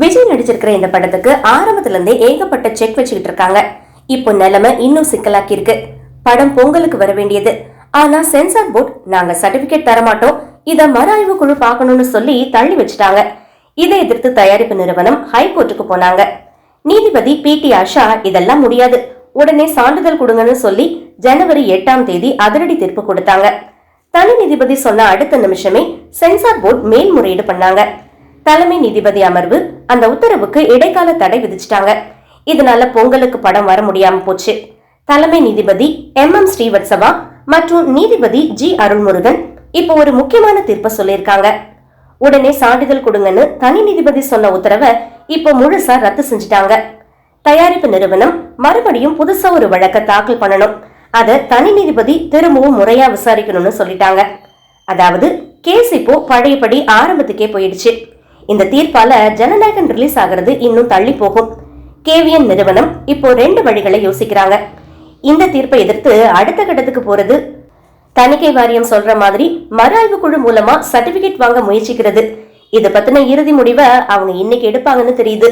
விஜய் நடிச்சிருக்கிற இந்த படத்துக்கு ஆரம்பத்துல இருந்தே ஏகப்பட்ட செக் வச்சுக்கிட்டு இருக்காங்க. இப்போ நிலைமை இன்னும் சிக்கலாக்கி இருக்கு. படம் பொங்கலுக்கு வர வேண்டியது. ஆனா சென்சார் போர்ட் நாங்க சர்டிபிகேட் தரமாட்டோம். இத மறு ஆய்வு குழு பார்க்கணும்னு சொல்லி தள்ளி வச்சுட்டாங்க. இதை எதிர்த்து தயாரிப்பு நிறுவனம் ஹைகோர்ட்டுக்கு போனாங்க. நீதிபதி பி டி ஆஷா இதெல்லாம் முடியாது. உடனே சான்றிதழ் கொடுங்கன்னு சொல்லி ஜனவரி எட்டாம் தேதி அதிரடி தீர்ப்பு கொடுத்தாங்க. தனி நீதிபதி சொன்ன அடுத்த நிமிஷமே சென்சார் போர்டு மேல்முறையீடு பண்ணாங்க. தலைமை நீதிபதி அமர்வு அந்த உத்தரவுக்கு இடைக்கால தடை விதிச்சிட்டாங்க. இதனால பொங்கலுக்கு படம் வர முடியாம போச்சு. தலைமை நீதிபதி எம் எம் ஸ்ரீவத்சவா மற்றும் நீதிபதி ஜி அருள்முருகன் இப்போ ஒரு முக்கியமான தீர்ப்பை சொல்லியிருக்காங்க. உடனே சான்றிதழ் கொடுங்கன்னு தனி நீதிபதி சொன்ன உத்தரவை இப்போ முழுசா ரத்து செஞ்சுட்டாங்க. தயாரிப்பு நிறுவனம் மறுபடியும் புதுசா ஒரு வழக்க தாக்கல் பண்ணணும். அத தனி நீதிபதி திரும்பவும் முறையா விசாரிக்கணும்னு சொல்லிட்டாங்க. அதாவது கேஸ் இப்போ பழையபடி ஆரம்பத்துக்கே போயிடுச்சு. இந்த தீர்ப்பால ஜனநாயகன் ரிலீஸ் ஆகிறது இன்னும் தள்ளி போகும். கேவிஎன் நிறுவனம் இப்போ ரெண்டு வழிகளை யோசிக்கிறாங்க. இந்த தீர்ப்பை எதிர்த்து அடுத்த கட்டத்துக்கு போறது. தணிக்கை வாரியம் சொல்ற மாதிரி மறு ஆய்வு குழு மூலமா சர்டிபிகேட் வாங்க முயற்சிக்கிறது. இது பத்தின இறுதி முடிவை அவங்க இன்னைக்கு எடுப்பாங்கன்னு தெரியுது.